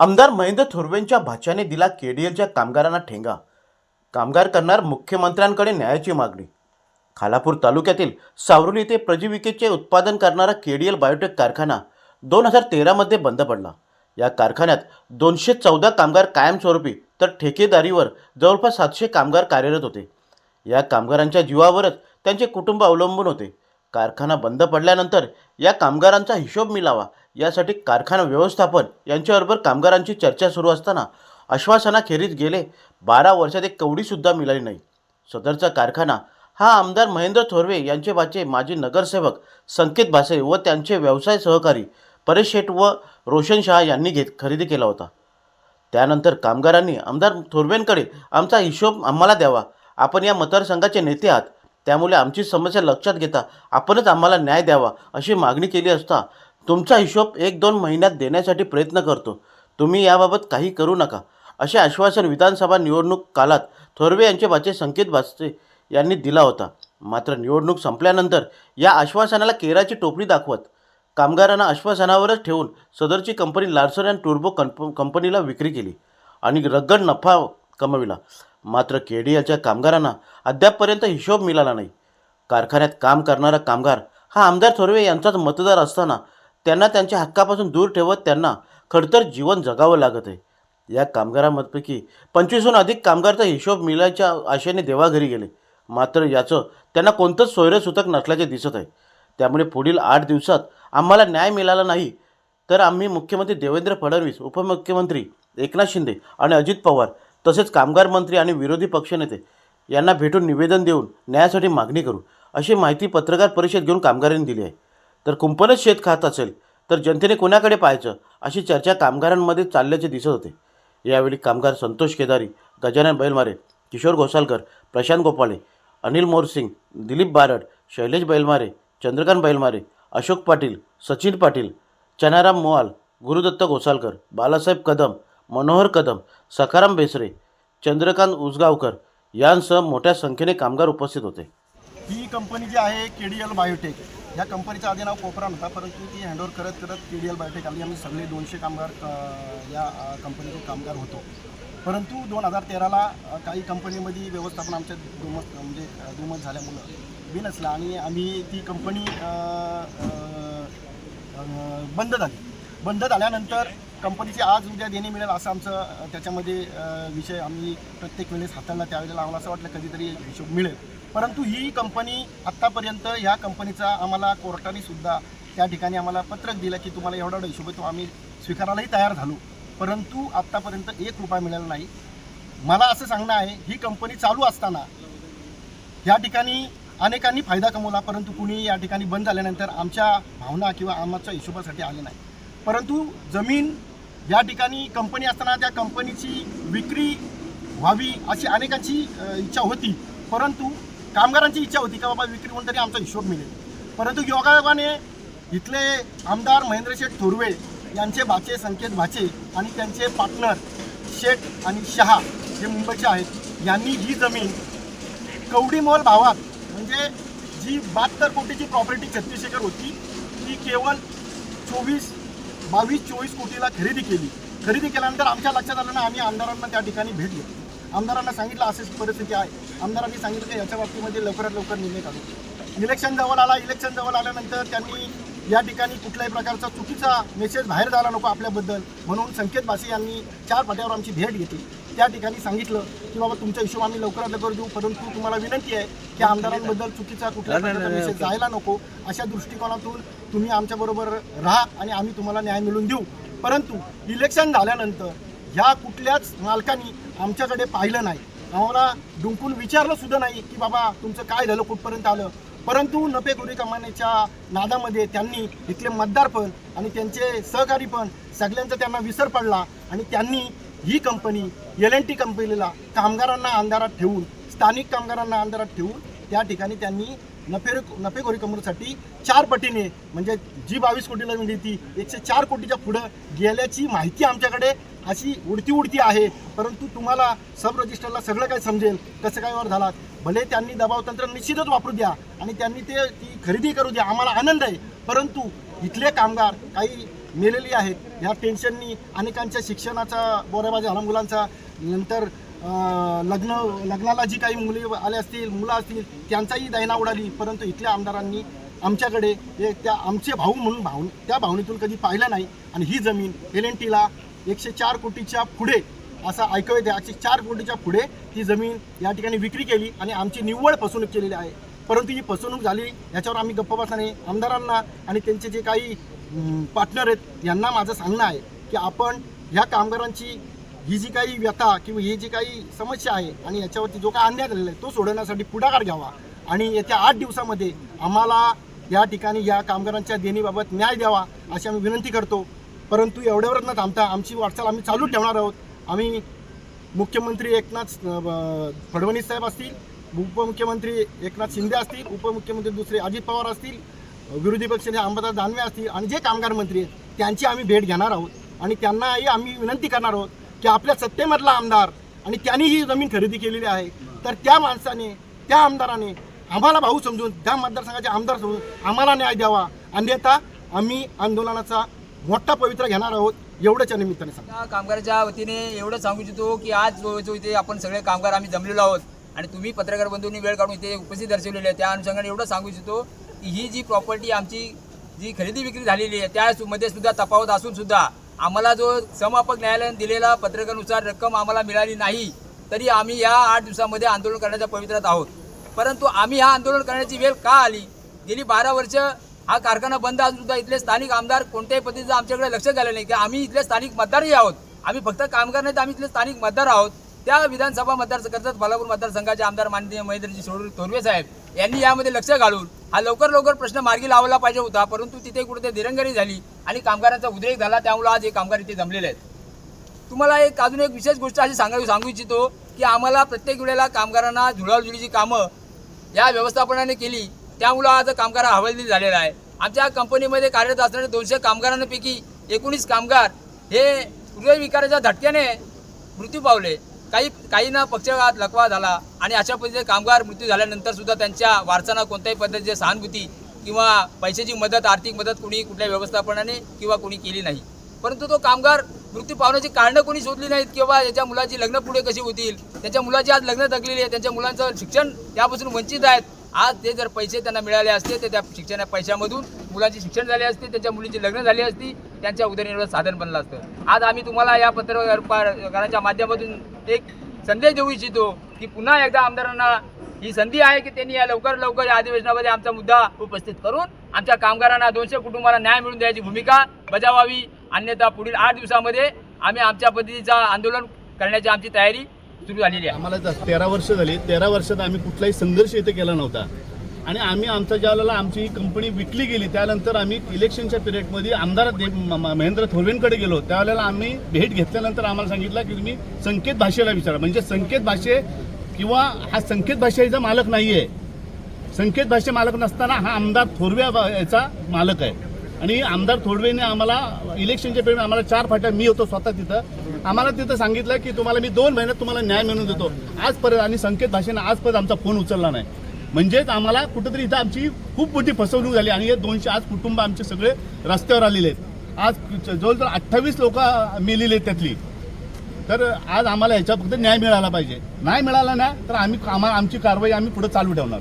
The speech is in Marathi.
आमदार महेंद्र थोरवेंच्या भाच्याने दिला केडीएलच्या कामगारांना ठेंगा. कामगार करणार मुख्यमंत्र्यांकडे न्यायाची मागणी. खालापूर तालुक्यातील सावरुली येथे प्रजीविकेचे उत्पादन करणारा केडीएल बायोटेक कारखाना दोन हजार तेरामध्ये बंद पडला. या कारखान्यात दोनशे चौदा कामगार कायमस्वरूपी तर ठेकेदारीवर जवळपास सातशे कामगार कार्यरत होते. या कामगारांच्या जीवावरच त्यांचे कुटुंब अवलंबून होते. कारखाना बंद पडल्यानंतर या कामगारांचा हिशोब मिलावा. यासाठी कारखाना व्यवस्थापन यांच्याबरोबर कामगारांची चर्चा सुरू असताना आश्वासनाखेरीज गेले. बारा वर्षात एक कवडीसुद्धा मिळाली नाही. सदरचा कारखाना हा आमदार महेंद्र थोरवे यांचे बाचे माजी नगरसेवक संकेत भासे व त्यांचे व्यवसाय सहकारी परेश शेठ व रोशन शहा यांनी घेत खरेदी केला होता. त्यानंतर कामगारांनी आमदार थोरवेंकडे आमचा हिशोब आम्हाला द्यावा. आपण या मतदारसंघाचे नेते आहात. त्यामुळे आमची समस्या लक्षात घेता आपणच आम्हाला न्याय द्यावा अशी मागणी केली असता तुमचा हिशोब एक दोन महिन्यात देण्यासाठी प्रयत्न करतो. तुम्ही याबाबत काही करू नका. असे आश्वासन विधानसभा निवडणूक कालात थोरवे यांचे बाचे संकेत भास्ते यांनी दिला होता. मात्र निवडणूक संपल्यानंतर या आश्वासनाला केराची टोपली दाखवत कामगारांना आश्वासनावरच ठेवून सदरची कंपनी लार्सन अँड टुर्बो कंप कंपनीला विक्री केली आणि रगड नफा कमविला. मात्र के डी एलच्या कामगारांना अद्यापपर्यंत हिशोब मिळाला नाही. कारखान्यात काम करणारा कामगार हा आमदार थोरवे यांचाच मतदार असताना त्यांना त्यांच्या हक्कापासून दूर ठेवत त्यांना खडतर जीवन जगावं लागत आहे. या कामगारांपैकी पंचवीसहून अधिक कामगार तर हिशोब मिळायच्या आशेने देवाघरी गेले. मात्र याचं त्यांना कोणतंच सोयरंसुतक नसल्याचे दिसत आहे. त्यामुळे पुढील आठ दिवसात आम्हाला न्याय मिळाला नाही तर आम्ही मुख्यमंत्री देवेंद्र फडणवीस उपमुख्यमंत्री एकनाथ शिंदे आणि अजित पवार तसेच कामगार मंत्री आणि विरोधी पक्षनेते यांना भेटून निवेदन देऊन न्यायासाठी मागणी करू अशी माहिती पत्रकार परिषद घेऊन कामगारांनी दिली आहे. तर कुंपणच शेत खात असेल तर जनतेने कोणाकडे पाहायचं अशी चर्चा कामगारांमध्ये चालल्याचे दिसत होते. यावेळी कामगार संतोष केदारी गजानन बैलमारे किशोर घोसालकर प्रशांत गोपाळे अनिल मोरसिंग दिलीप बारड शैलेश बैलमारे चंद्रकांत बैलमारे अशोक पाटील सचिन पाटील चनाराम मोवाल गुरुदत्त घोसालकर बालासाहेब कदम मनोहर कदम सखाराम बेसरे चंद्रकांत उसगावकर यांसह मोठ्या संख्येने कामगार उपस्थित होते. ही कंपनी जी आहे के डी एल बायोटेक. या कंपनीचा आधी नाव कोपरा होता परंतु ती हँडओव्हर करत करत के डी एल बायोटेक आली आम्ही सगळे दोनशे कामगार या कंपनीचे कामगार होतो. परंतु दोन हजार तेराला काही कंपनीमध्ये व्यवस्थापन आमच्या दुमत म्हणजे दुमत झाल्यामुळं बी नसलं आणि आम्ही ती कंपनी बंद झाली. बंद झाल्यानंतर कंपनीचे आज उद्या देणे मिळेल असं आमचं त्याच्यामध्ये विषय आम्ही प्रत्येक वेळेस हाताळला त्यावेळेला आम्हाला असं वाटलं कधीतरी हिशोब मिळेल. परंतु ही कंपनी आत्तापर्यंत ह्या कंपनीचा आम्हाला कोर्टाने सुद्धा त्या ठिकाणी आम्हाला पत्रक दिलं की तुम्हाला एवढा एवढा हिशोब आहे तो आम्ही स्वीकारायलाही तयार झालो. परंतु आत्तापर्यंत एक रुपया मिळाला नाही. मला असं सांगणं आहे ही कंपनी चालू असताना या ठिकाणी अनेकांनी फायदा कमवला परंतु कुणी या ठिकाणी बंद झाल्यानंतर आमच्या भावना किंवा आमच्या हिशोबासाठी आले नाही. परंतु जमीन या ठिकाणी कंपनी असताना त्या कंपनीची विक्री व्हावी अशी अनेकांची इच्छा होती. परंतु कामगारांची इच्छा होती का बाबा विक्री होऊन तरी आमचा हिशोब मिळेल. परंतु योगायोगाने इथले आमदार महेंद्रशेठ थोरवे यांचे भाचे संकेत भाचे आणि त्यांचे पार्टनर शेठ आणि शहा जे मुंबईचे आहेत यांनी ही जमीन कवडीमोल भावात म्हणजे जी बहात्तर कोटीची प्रॉपर्टी छत्तीस एकर होती ती केवळ चोवीस बावीस चोवीस कोटीला खरेदी केली. खरेदी केल्यानंतर आमच्या लक्षात आलं ना आम्ही आमदारांना त्या ठिकाणी भेट घेतली आमदारांना सांगितलं अशीच परिस्थिती आहे. आमदारांनी सांगितलं की याच्या बाबतीमध्ये लवकरात लवकर निर्णय काढू. इलेक्शन जवळ आला इलेक्शन जवळ आल्यानंतर त्यांनी या ठिकाणी कुठल्याही प्रकारचा चुकीचा मेसेज बाहेर झाला नको आपल्याबद्दल. म्हणून संकेत भासे यांनी चार पाट्यावर आमची भेट घेतली. त्या ठिकाणी सांगितलं की बाबा तुमचा हिशोब आम्ही लवकरात लवकर देऊ परंतु तुम्हाला विनंती आहे की आमदारांबद्दल चुकीचा कुठल्या जायला नको. अशा दृष्टिकोनातून तुम्ही आमच्याबरोबर राहा आणि आम्ही तुम्हाला न्याय मिळवून देऊ. परंतु इलेक्शन झाल्यानंतर ह्या कुठल्याच मालकांनी आमच्याकडे पाहिलं नाही. आम्हाला डुंकून विचारलं सुद्धा नाही की बाबा तुमचं काय झालं कुठपर्यंत आलं. परंतु नफेखोरी कमाण्याच्या नादामध्ये त्यांनी इथले मतदार पण आणि त्यांचे सहकारी पण सगळ्यांचा त्यांना विसर पडला आणि त्यांनी ही कंपनी एल एन टी कंपनीला कामगारांना अंधारात ठेवून स्थानिक कामगारांना अंधारात ठेवून त्या ठिकाणी त्यांनी नफे नफेखोरी कमवण्यासाठी चार पटीने म्हणजे जी बावीस कोटीला मिळली ती एकशे चार कोटीच्या पुढं गेल्याची माहिती आमच्याकडे अशी उडती उडती आहे. परंतु तुम्हाला सब रजिस्टरला सगळं काय समजेल कसं काय वर झालात भले त्यांनी दबाव तंत्र निश्चितच वापरू द्या आणि त्यांनी ते ती खरेदी करू द्या आम्हाला आनंद आहे. परंतु इथले कामगार काही मेलेली आहेत. ह्या टेन्शननी अनेकांच्या शिक्षणाचा बोराबाजी झाला मुलांचा नंतर लग्न लग्नाला जी काही मुली आले असतील मुलं असतील त्यांचाही दैना उडाली. परंतु इथल्या आमदारांनी आमच्याकडे हे त्या आमचे भाऊ म्हणून भाव त्या भावनेतून कधी पाहिलं नाही. आणि ही जमीन एल एन टीला एकशे चार कोटीच्या पुढे असं ऐकू द्या एकशे चार कोटीच्या पुढे ती जमीन या ठिकाणी विक्री केली आणि आमची निव्वळ फसवणूक केलेली आहे. परंतु ही फसवणूक झाली याच्यावर आम्ही गप्प बसाने आमदारांना आणि त्यांचे जे काही पार्टनर आहेत यांना माझं सांगणं आहे की आपण ह्या कामगारांची ही जी काही व्यथा किंवा ही जी काही समस्या आहे आणि याच्यावरती जो काही अन्याय झालेला आहे तो सोडवण्यासाठी पुढाकार घ्यावा. आणि येत्या आठ दिवसामध्ये आम्हाला या ठिकाणी या कामगारांच्या देणीबाबत न्याय द्यावा अशी आम्ही विनंती करतो. परंतु एवढ्यावरच न थांबता आमची वाटचाल आम्ही चालू ठेवणार आहोत. आम्ही मुख्यमंत्री एकनाथ फडणवीस साहेब असतील उपमुख्यमंत्री एकनाथ शिंदे असतील उपमुख्यमंत्री दुसरे अजित पवार असतील विरोधी पक्षाचे अंबादास दानवे असतील आणि जे कामगार मंत्री आहेत त्यांची आम्ही भेट घेणार आहोत. आणि त्यांनाही आम्ही विनंती करणार आहोत की आपल्या सत्तेमधला आमदार आणि त्यांनी ही जमीन खरेदी केलेली आहे तर त्या माणसाने त्या आमदाराने आम्हाला भाऊ समजून त्या मतदारसंघाचे आमदार समजून आम्हाला न्याय द्यावा. अन्यथा आम्ही आंदोलनाचा मोठा पवित्र घेणार आहोत एवढ्याच्या निमित्ताने सांगा कामगारच्या कामगाराच्या वतीने एवढं सांगू इच्छितो की आज जो जो इथे आपण सगळे कामगार आम्ही जमलेलो आहोत आणि तुम्ही पत्रकार बंधूंनी वेळ काढून इथे उपस्थित दर्शवलेले आहे त्या अनुषंगाने एवढं सांगू इच्छितो ही जी प्रॉपर्टी आमची जी खरेदी विक्री झालेली आहे त्यामध्ये सुद्धा तफावत असून सुद्धा आम्हाला जो समापक न्यायालयाने दिलेला पत्रकानुसार रक्कम आम्हाला मिळाली नाही तरी आम्ही या आठ दिवसामध्ये आंदोलन करण्याच्या पवित्रात आहोत. परंतु आम्ही हा आंदोलन करण्याची वेळ का आली? गेली बारा वर्ष हा कारखाना बंद असून सुद्धा इथले स्थानिक आमदार कोणत्याही पद्धतीचं आमच्याकडे लक्ष झालं नाही. की आम्ही इथले स्थानिक मतदारही आहोत. आम्ही फक्त कामगार नाही तर आम्ही इथले स्थानिक मतदार आहोत. त्या विधानसभा मतदार कर्जत बालापूर मतदारसंघाचे आमदार माननीय महेंद्रजी सोडून थोरवे साहेब यांनी यामध्ये लक्ष घालून हा लवकर लवकर प्रश्न मार्गी लावला पाहिजे होता परंतु तिथे कुठे दिरंगाई झाली आणि कामगारांचा उद्रेक झाला. त्यामुळे आज हे कामगार इथे जमलेले आहेत. तुम्हाला एक अजून एक विशेष गोष्ट अशी सांगावी सांगू इच्छितो की आम्हाला प्रत्येक वेळेला कामगारांना जुळाजुळीची कामं या व्यवस्थापनाने केली त्यामुळं आज कामगार हवालदिल झालेला आहे. आमच्या कंपनीमध्ये कार्यरत असणारे दोनशे कामगारांपैकी एकोणीस कामगार हे हृदयविकाराच्या धटक्याने मृत्यू पावले. काही काहींना पक्षघात लकवा झाला आणि अशा पद्धतीने कामगार मृत्यू झाल्यानंतर सुद्धा त्यांच्या वारसांना कोणत्याही पद्धतीची सहानुभूती किंवा पैशाची मदत आर्थिक मदत कुणी कुठल्या व्यवस्थापनाने किंवा कोणी केली नाही. परंतु तो कामगार मृत्यू पावण्याची कारणं कोणी शोधली नाहीत किंवा याच्या मुलाची लग्न पुढे कशी होतील त्यांच्या मुलाची आज लग्न थकलेली आहे त्यांच्या मुलांचं शिक्षण त्यापासून वंचित आहेत आज ते जर पैसे त्यांना मिळाले असते तर त्या शिक्षणा पैशामधून मुलाचे शिक्षण झाले असते त्यांच्या मुलीची लग्न झाली असती त्यांच्या उदरनिर्वाह साधन बनलं असतं. आज आम्ही तुम्हाला या पत्रकारांच्या माध्यमातून एक संदेश देऊ इच्छितो की पुन्हा एकदा आमदारांना ही संधी आहे की त्यांनी या लवकर लवकर या अधिवेशनामध्ये आमचा मुद्दा उपस्थित करून आमच्या कामगारांना दोनशे कुटुंबाला न्याय मिळवून द्यायची भूमिका बजावावी. अन्यथा पुढील आठ दिवसामध्ये आम्ही आमच्या पद्धतीचा आंदोलन करण्याची आमची तयारी सुरू झालेली आहे. आम्हाला तेरा वर्ष झाली तेरा वर्षात आम्ही कुठलाही संघर्ष इथे केला नव्हता. आणि आम्ही आमच्या ज्या वेळेला आमची ही कंपनी विकली गेली त्यानंतर आम्ही इलेक्शनच्या पिरियडमध्ये आमदार दे- म- महेंद्र थोरवेंकडे गेलो. त्यावेळेला आम्ही भेट घेतल्यानंतर आम्हाला सांगितलं की तुम्ही संकेत भाषेला विचारा. म्हणजे संकेत भाषे किंवा हा संकेत भाषेचा मालक नाही आहे संकेत भाषे मालक नसताना हा आमदार थोरवे याचा मालक आहे. आणि आमदार थोरवेने आम्हाला इलेक्शनच्या पिरियड आम्हाला चार फाट्या मी होतो स्वतः तिथं. आम्हाला तिथं सांगितलं की तुम्हाला मी दोन महिन्यात तुम्हाला न्याय मिळून देतो. आजपर्यंत आणि संकेत भाषेनं आजपर्यंत आमचा फोन उचलला नाही. म्हणजेच आम्हाला कुठंतरी इथं आमची खूप मोठी फसवणूक झाली आणि हे दोनशे आज कुटुंब आमचे सगळे रस्त्यावर आलेले आहेत. आज जवळजवळ अठ्ठावीस लोक मेलेली आहेत त्यातली. तर आज आम्हाला ह्याच्या फक्त न्याय मिळाला पाहिजे. नाही मिळाला ना तर आम्ही आम्हाला आमची कारवाई आम्ही पुढे चालू ठेवणार.